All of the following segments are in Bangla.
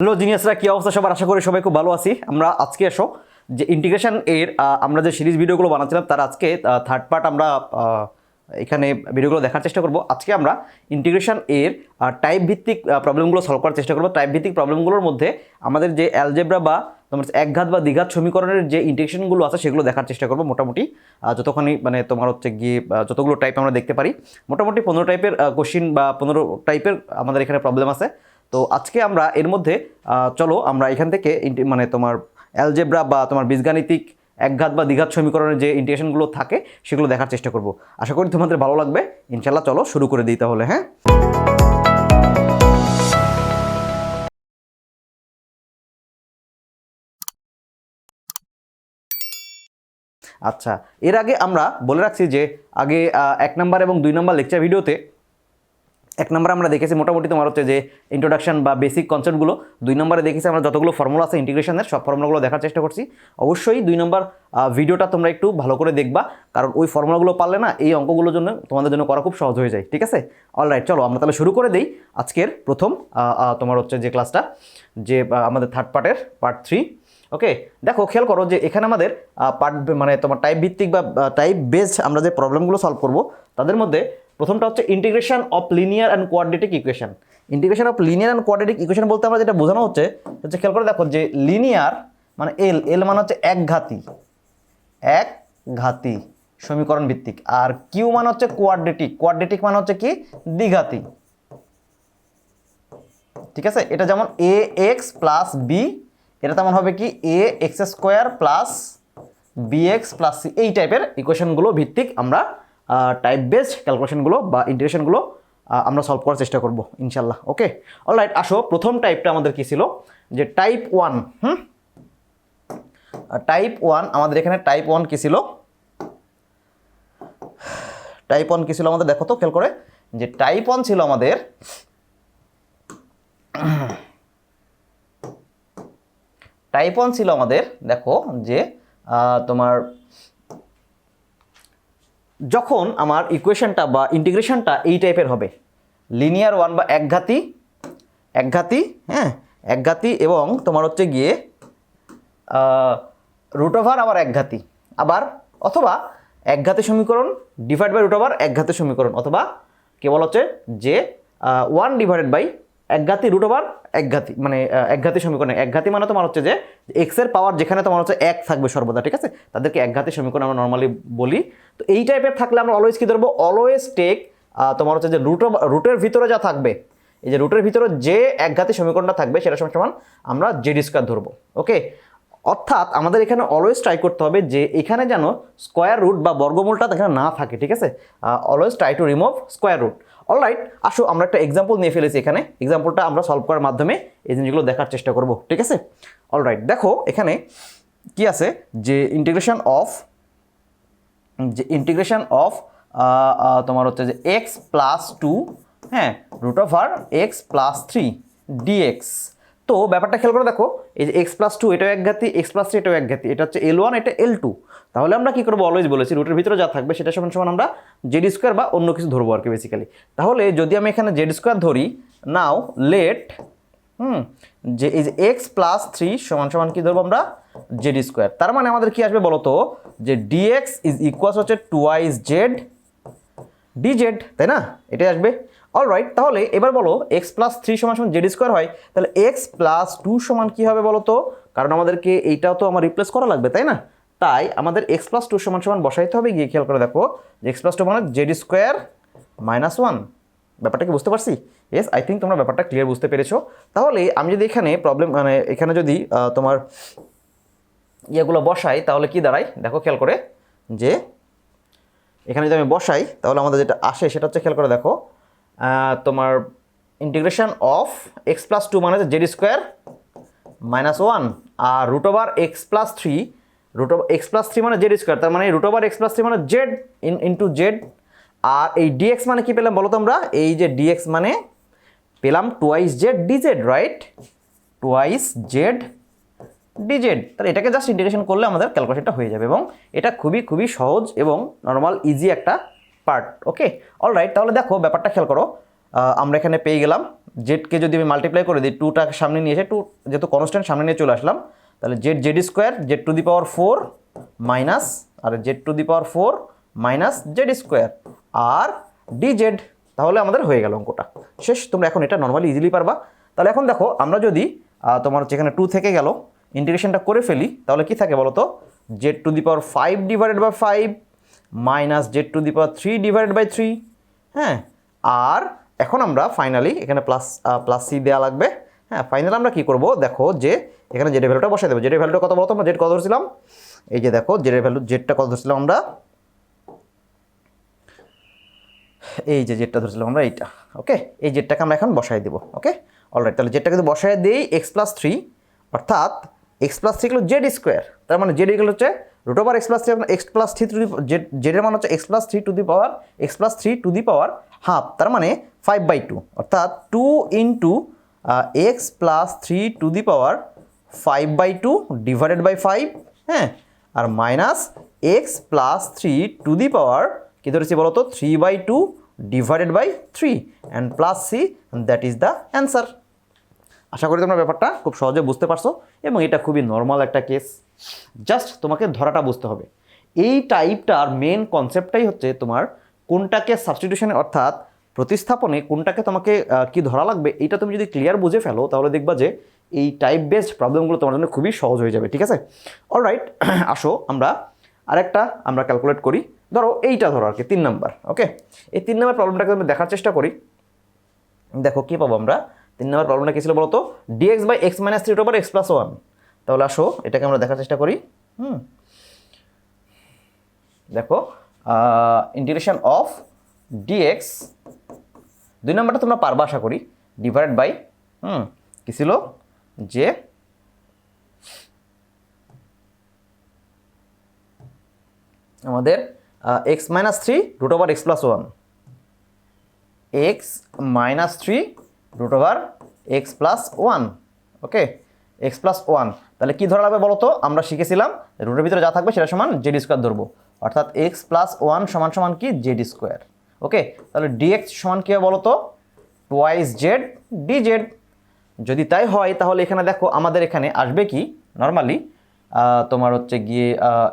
হ্যালো জিনিয়াসরা, কি অবস্থা? সবার আশা করি সবাই খুব ভালো আছি। আমরা আজকে এসো, যে ইন্টিগ্রেশন এর আমরা যে সিরিজ ভিডিওগুলো বানাচ্ছিলাম, তার আজকে থার্ড পার্ট আমরা এখানে ভিডিওগুলো দেখার চেষ্টা করব। আজকে আমরা ইন্টিগ্রেশন এর টাইপ ভিত্তিক প্রবলেমগুলো সলভ করার চেষ্টা করব। টাইপ ভিত্তিক প্রবলেমগুলোর মধ্যে আমাদের যে অ্যালজেব্রা বা, তোমার একঘাত বা দ্বিঘাত সমীকরণের যে ইন্টিগ্রেশনগুলো আছে, সেগুলো দেখার চেষ্টা করব মোটামুটি। যতখানি মানে তোমার হচ্ছে গিয়ে যতগুলো টাইপ আমরা দেখতে পারি, মোটামুটি পনেরো টাইপের কোশ্চিন বা পনেরো টাইপের আমাদের এখানে প্রবলেম আছে। তো আজকে আমরা এর মধ্যে চলো আমরা এখান থেকে মানে তোমার অ্যালজেব্রা বা তোমার বীজগাণিতিক একঘাত বা দ্বিঘাত সমীকরণের যে ইন্টিগ্রেশনগুলো থাকে, সেগুলো দেখার চেষ্টা করব। আশা করি তোমাদের ভালো লাগবে। ইনশাল্লাহ চলো শুরু করে দিই তাহলে হ্যাঁ? আচ্ছা এর আগে আমরা বলে রাখছি যে, আগে এক নাম্বার এবং দুই নাম্বার লেকচার ভিডিওতে এক নম্বরে আমরা দেখেছি মোটামুটি তোমার হচ্ছে যে ইন্ট্রোডাকশন বা বেসিক কনসেপ্টগুলো দুই নম্বরে দেখেছি আমরা যতগুলো ফর্মুলা আছে ইন্টিগ্রেশনের সব ফর্মুলাগুলো দেখার চেষ্টা করছি। অবশ্যই দুই নম্বর ভিডিওটা তোমরা একটু ভালো করে দেখবা, কারণ ওই ফর্মুলাগুলো পারলে না, এই অঙ্কগুলোর জন্য তোমাদের জন্য করা খুব সহজ হয়ে যায়, ঠিক আছে? অলরাইট চলো আমরা তাহলে শুরু করে দিই আজকের প্রথম তোমার হচ্ছে যে ক্লাসটা যে আমাদের থার্ড পার্টের পার্ট থ্রি ওকে দেখো, খেয়াল করো যে এখানে আমাদের পার্ট মানে তোমার টাইপ ভিত্তিক বা টাইপ বেসড আমরা যে প্রবলেমগুলো সলভ করব, তাদের মধ্যে প্রথমটা হচ্ছে integration of linear and quadratic equation integration of linear and quadratic equation বলতে আমরা যেটা বোঝানো হচ্ছে হচ্ছে খেয়াল করে দেখো যে লিনিয়ার মানে এল এল মানে হচ্ছে একঘাতি এক ঘাতি সমীকরণ ভিত্তিক। আর কিউ মানে হচ্ছে কোয়াড্রেটিক কোয়াড্রেটিক মানে হচ্ছে কি? দ্বিঘাতি। ঠিক আছে? এটা যেমন এ এক্স প্লাস বি এটা তেমন হবে কি? A X square plus B X plus C এই টাইপের ইকুয়েশনগুলো ভিত্তিক আমরা টাইপ বেসড ক্যালকুলেশনগুলো বা ইন্টিগ্রেশনগুলো আমরা সলভ করার চেষ্টা করব, ইনশাল্লাহ ওকে অলরাইট আসো, প্রথম টাইপটা আমাদের কী ছিল? যে type one hmm? Type one আমাদের এখানে টাইপ ওয়ান কী ছিল? টাইপ ওয়ান কী ছিল আমাদের? দেখো তো, খেয়াল করে, যে টাইপ ওয়ান ছিল আমাদের টাইপ ওয়ান ছিল আমাদের, দেখো, যে তোমার যখন আমার ইকুয়েশনটা বা ইন্টিগ্রেশনটা এই টাইপের হবে লিনিয়ার ওয়ান বা একঘাতি একঘাতি হ্যাঁ একঘাতি এবং তোমার হচ্ছে গিয়ে রুট ওভার আবার একঘাতি আবার অথবা একঘাতি সমীকরণ ডিভাইড বাই রুট ওভার একঘাতি সমীকরণ, অথবা কেবল হচ্ছে যে ওয়ান ডিভাইডেড বাই একঘাতি রুট ওভার একঘাতি মানে একঘাতি সমীকরণ একঘাতি মানে তোমার হচ্ছে যে এক্সের পাওয়ার যেখানে তোমার হচ্ছে এক থাকবে সর্বদা, ঠিক আছে? তাদেরকে একঘাতি সমীকরণ আমরা নর্মালি বলি। তো এই টাইপের থাকলে আমরা অলওয়েজ কী ধরবো? অলওয়েজ টেক তোমার হচ্ছে যে রুট রুটের ভিতরে যা থাকবে, এই যে রুটের ভিতরে যে একঘাতি সমীকরণটা থাকবে, সেটা সমান আমরা জেডি স্কোয়ার ধরবো ওকে অর্থাৎ আমাদের এখানে অলওয়েজ ট্রাই করতে হবে যে এখানে যেন স্কোয়ার রুট বা বর্গমূলটা এখানে না থাকে, ঠিক আছে? Always try to remove square root alright আসো, আমরা একটা এক্সাম্পল নিয়ে ফেলেছি এখানে। এক্সাম্পলটা আমরা সলভ করার মাধ্যমে এই জিনিসগুলো দেখার চেষ্টা করব, ঠিক আছে? অলরাইট দেখো, এখানে কি আছে? যে ইন্টিগ্রেশন অফ যে ইন্টিগ্রেশন অফ তোমার হচ্ছে যে এক্স প্লাস টু হ্যাঁ রুট অফ আর এক্স প্লাস থ্রি ডিএক্স তো ব্যাপারটা খেয়াল করে দেখো, এই যে এক্স প্লাস টু এটাও একঘাতি এক্স প্লাস থ্রি এটাও একঘাতি এটা হচ্ছে এল ওয়ান এটা এল টু তাহলে আমরা কী করব অলওয়েজ বলেছি রুটের ভিতরে যা থাকবে সেটা সমান সমান আমরা জেড স্কোয়ার বা অন্য কিছু ধরবো আর কি বেসিক্যালি তাহলে যদি আমি এখানে জেড স্কোয়ার ধরি নাও লেট হুম, যে এই যে এক্স প্লাস থ্রি সমান সমান কী ধরবো আমরা? জেড স্কোয়ার তার মানে আমাদের কী আসবে বলো তো যে ডিএক্স ইজ ইকুয়াস হচ্ছে টু টুয়াইস জেড ডিজেড তাই না? এটাই আসবে। অলরাইট তাহলে এবার বলো এক্স প্লাস থ্রি সমান সমান জেড স্কোয়ার হয়, তাহলে এক্স প্লাস টু সমান কী হবে বলো তো? কারণ আমাদেরকে এইটাও তো আমার রিপ্লেস করা লাগবে, তাই না? তাই আমাদের এক্স প্লাস টু সমান সমান বসাইতে হবে, গিয়ে খেয়াল করে দেখো। যে এক্স প্লাস টু মানে জেড স্কোয়ার মাইনাস ওয়ান ব্যাপারটা কি বুঝতে পারছি? ইয়েস আই থিঙ্ক তোমরা ব্যাপারটা ক্লিয়ার বুঝতে পেরেছ। তাহলে আমি যদি এখানে প্রবলেম মানে এখানে যদি তোমার ইয়েগুলো বসাই, তাহলে কি দাঁড়ায়? দেখো খেয়াল করে যে এখানে যদি আমি বসাই, তাহলে আমাদের যেটা আসে সেটা হচ্ছে, খেয়াল করে দেখো তোমার integration of X plus two মানে জেড স্কোয়ার মাইনাস ওয়ান আর root over X plus three root over X plus three মানে জেড স্কোয়ার তার মানে root over X plus three মানে জেড ইন ইন্টু জেড আর এই ডিএক্স মানে কি পেলাম বলো তো আমরা এই যে ডিএক্স মানে পেলাম twice Z DZ right twice Z DZ তাহলে এটাকে জাস্ট ইন্টিগ্রেশন করলে আমাদের ক্যালকুলেশনটা হয়ে যাবে এবং এটা খুবই খুবই সহজ এবং নর্মাল ইজি একটা পার্ট ওকে অলরাইট তাহলে দেখো, ব্যাপারটা খেয়াল করো। আমরা এখানে পেয়ে গেলাম জেডকে যদি আমি মাল্টিপ্লাই করে দিই টুটা সামনে নিয়ে এসে টু যেহেতু কনস্ট্যান্ট সামনে নিয়ে চলে আসলাম, তাহলে Z Z square Z to the power four minus R Z to the power four minus Z square R D Z তাহলে আমাদের হয়ে গেল অঙ্কটা। শেষ, তোমরা এখন এটা নর্মালি ইজিলি পারবা। তাহলে এখন দেখো, আমরা যদি তোমার হচ্ছে এখানে টু থেকে গেল ইন্টিগ্রেশনটা করে ফেলি, তাহলে কি থাকে বলো তো z to the power five divided by five minus z to the power three divided by three হ্যাঁ? আর এখন আমরা ফাইনালি এখানে প্লাস প্লাস সি দেওয়া লাগবে হ্যাঁ? ফাইনাল আমরা কি করব? দেখো যে এখানে জেডের ভ্যালুটা বসাই দেবো। জেডের ভ্যালুটা কত বলতো? আমরা জেড কত ধরছিলাম? এই যে দেখো জেডের ভ্যালু জেডটা কত ধরছিলাম আমরা? এই যে জেডটা ধরছিলাম আমরা এইটা ওকে এই জেডটাকে আমরা এখন বসাই দেবো ওকে অলরাইট তাহলে জেডটা কিন্তু বসাই দিই এক্স প্লাস থ্রি অর্থাৎ এক্স প্লাস থ্রি হলো জেড স্কোয়ার তার মানে জেড ইকুয়াল হচ্ছে root over x plus three x plus three to the z জেডের মান হচ্ছে x plus three to the power x plus three to the power half তার মানে ফাইভ বাই টু অর্থাৎ two into x plus three to the power five by two divided by five হ্যাঁ? আর minus x plus three to the power কী ধরেছি বলো তো three by two divided by three and plus c that is the answer আশা করি তোমরা ব্যাপারটা খুব সহজে বুঝতে পারছ এবং এটা খুবই নর্মাল একটা কেস জাস্ট তোমাকে ধরাটা বুঝতে হবে। এই টাইপটার মেন কনসেপ্টটাই হচ্ছে তোমার কোনটাকে সাবস্টিটিউশনে অর্থাৎ প্রতিস্থাপনে কোনটাকে তোমাকে কি ধরা লাগবে এইটা তুমি যদি ক্লিয়ার বুঝে ফেলো তাহলে দেখবা যে এই টাইপ বেসড প্রবলেমগুলো তোমার জন্য খুবই সহজ হয়ে যাবে, ঠিক আছে? অলরাইট আসো আমরা আরেকটা আমরা ক্যালকুলেট করি। ধরো এইটা ধরো আর কি তিন নাম্বার ওকে এই তিন নাম্বার প্রবলেমটাকে আমি দেখার চেষ্টা করি। দেখো কী পাবো আমরা? তিন নম্বর প্রবলেমটা কী ছিল বলতো? Dx by x minus three over x plus one তাহলে আসো, এটাকে আমরা দেখার চেষ্টা করি। হুম। দেখো ইন্টিগ্রেশন অফ ডিএক্স দুই নম্বরটা তোমরা পারবা আশা করি। ডিভাইড বাই হুম, কী ছিল? যে আমাদের x minus three root over x plus one x minus three root over x plus one okay x plus one তাহলে কী ধরা লাগবে বলো তো আমরা শিখেছিলাম রুটের ভিতরে যা থাকবে সেটা সমান জেড স্কোয়ার ধরবো। অর্থাৎ এক্স প্লাস ওয়ান সমান সমান কি? জেড স্কোয়ার ওকে তাহলে ডিএক্স সমান কী হবে বলো তো টোয়াইস জেড ডি জেড যদি তাই হয়, তাহলে এখানে দেখো আমাদের এখানে আসবে কি? নর্মালি তোমার হচ্ছে গিয়ে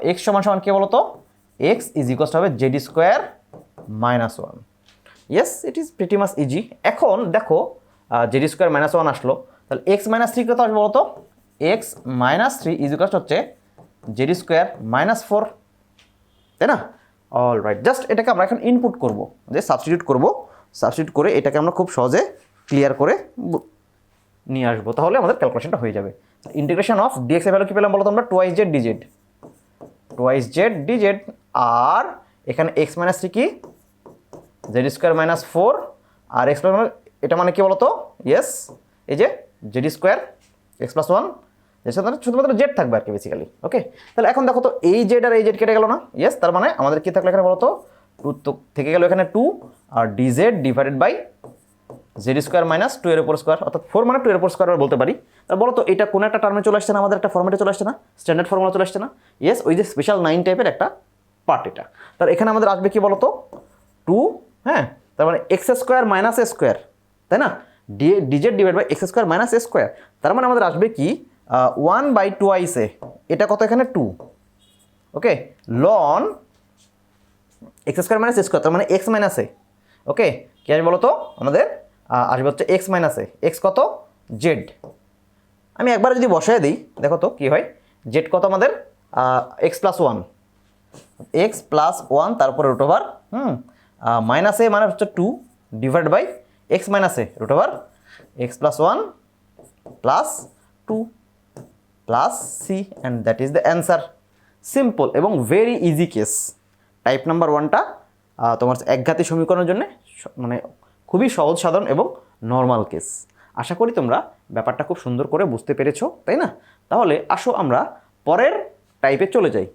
এক্স সমান সমান কে বলো তো এক্স ইজ ইকোয়াস হবে z square minus one yes it is pretty much easy এখন দেখো জেড স্কোয়ার মাইনাস ওয়ান আসলো। তাহলে এক্স মাইনাস থ্রি কত আসবে বলো তো x minus three is equals হচ্ছে জেডি স্কোয়ার মাইনাস ফোর তাই না? অল রাইট জাস্ট এটাকে আমরা এখন ইনপুট করব। যে সাবস্টিটিউট করব। সাবস্টিটিউট করে এটাকে আমরা খুব সহজে ক্লিয়ার করে নিয়ে আসব। তাহলে আমাদের ক্যালকুলেশনটা হয়ে যাবে। ইন্টিগ্রেশন অফ ডিএক্স এর ভ্যালু কি পেলাম বলতো আমরা? Twice z dz twice z dz আর এখানে এক্স মাইনাস থ্রি কি? জেড স্কোয়ার মাইনাস ফোর আর এক্স এটা মানে কি বলতো? ইয়েস এই যে z square x plus one সাথে শুধুমাত্র জেড থাকবে আর কি বেসিক্যালি ওকে তাহলে এখন দেখো তো এই জেড আর এই জেড কেটে গেল না? ইয়েস তার মানে আমাদের কি থাকল এখানে বলতো? টু তো থেকে গেল এখানে two R dz divided by z square minus two এর উপর স্কোয়ার অর্থাৎ ফোর মানে টু এর উপর স্কোয়ার বলতে পারি। তা বলো তো এটা কোনো একটা টার্মে চলে আসছে না? আমাদের একটা ফর্মেটে চলে আসছে না? স্ট্যান্ডার্ড ফর্মুলা চলে আসছে না? ইয়েস ওই যে স্পেশাল নাইন টাইপের একটা পার্ট এটা। তার এখানে আমাদের আসবে কি বলো তো টু হ্যাঁ? তার মানে x square minus a square তাই না? D dz divide by x square minus a square তার মানে আমাদের আসবে কি? One by twice a. এটা কত এখানে? Two okay ln x square minus square তার মানে এক্স মাইনাস এ ওকে কী আসবে বলো তো আমাদের আসবে হচ্ছে এক্স মাইনাস এ এক্স কত? জেড আমি একবার যদি বসায় দিই, দেখো তো কী হয়? জেড কত আমাদের? X plus one x plus one তারপরে root over hmm? Minus a মানে হচ্ছে two divide by x minus a root over x plus one plus two plus c and that is the answer simple এবং very easy case type number ওয়ানটা তোমার একঘাতি সমীকরণের জন্য মানে খুবই সহজ, সাধারণ এবং নর্মাল কেস আশা করি তোমরা ব্যাপারটা খুব সুন্দর করে বুঝতে পেরেছ, তাই না? তাহলে আসো আমরা পরের টাইপে চলে যাই।